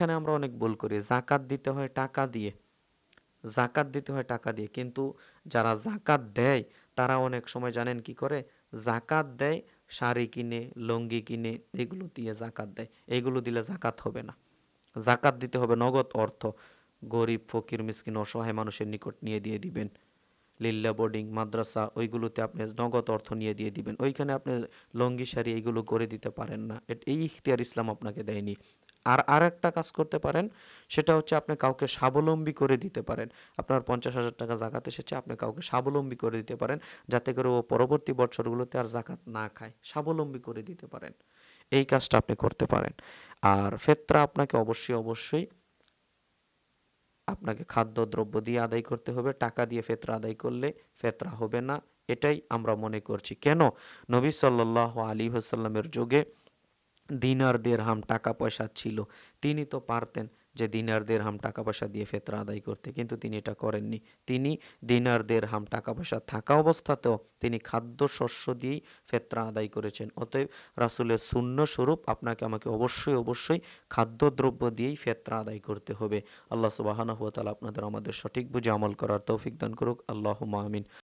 এখানে আমরা অনেক ভুল করি। জাকাত দিতে হয় টাকা দিয়ে। জাকাত দিতে হয় টাকা দিয়ে। কিন্তু যারা জাকাত দেয়, তারা অনেক সময় জানেন কি করে? জাকাত দেয়, শাড়ি কিনে, লুঙ্গি কিনে, এগুলো দিয়ে জাকাত দেয়। এগুলো দিলে জাকাত হবে না। জাকাত দিতে হবে নগদ অর্থ। গরিব, ফকির, মিসকিন, অসহায় মানুষের নিকট নিয়ে দিয়ে দিবেন। লিল্লা, বোর্ডিং, মাদ্রাসা, ওইগুলোতে আপনি নগদ অর্থ নিয়ে দিয়ে দিবেন। ওইখানে আপনি লঙ্গি, শাড়ি এইগুলো করে দিতে পারেন না। এই ইখতিয়ার ইসলাম আপনাকে দেয়নি। আর আর একটা কাজ করতে পারেন, সেটা হচ্ছে আপনি কাউকে স্বাবলম্বী করে দিতে পারেন। আপনার পঞ্চাশ হাজার টাকা জাকাত এসেছে, আপনি কাউকে স্বাবলম্বী করে দিতে পারেন, যাতে করে ও পরবর্তী বছরগুলোতে আর জাকাত না খায়। স্বাবলম্বী করে দিতে পারেন। এই কাজটা আপনি করতে পারেন। আর ফেতরা আপনাকে অবশ্যই অবশ্যই আপনাকে খাদ্য দ্রব্য দিয়ে আদায় করতে হবে। টাকা দিয়ে ফেতরা আদায় করলে ফেতরা হবে না। এটাই আমরা মনে করছি। কেন? নবী সাল্লাহ আলী হাসাল্লামের যুগে দিনার দেড়হাম টাকা পয়সা ছিল। তিনি তো পারতেন যে দিনার দেড়হাম টাকা পয়সা দিয়ে ফেতরা আদায় করতে, কিন্তু তিনি এটা করেননি। তিনি দিনার দেড়হাম টাকা পয়সা থাকা অবস্থাতেও তিনি খাদ্য শস্য দিয়েই ফেতরা আদায় করেছেন। অতএব রাসুলের শূন্য স্বরূপ আপনাকে আমাকে অবশ্যই অবশ্যই খাদ্যদ্রব্য দিয়েই ফেতরা আদায় করতে হবে। আল্লাহ সুবাহানাহু ওয়া তাআলা আপনাদের আমাদের সঠিক বুঝে আমল করার তৌফিক দান করুক। আল্লাহ আমিন।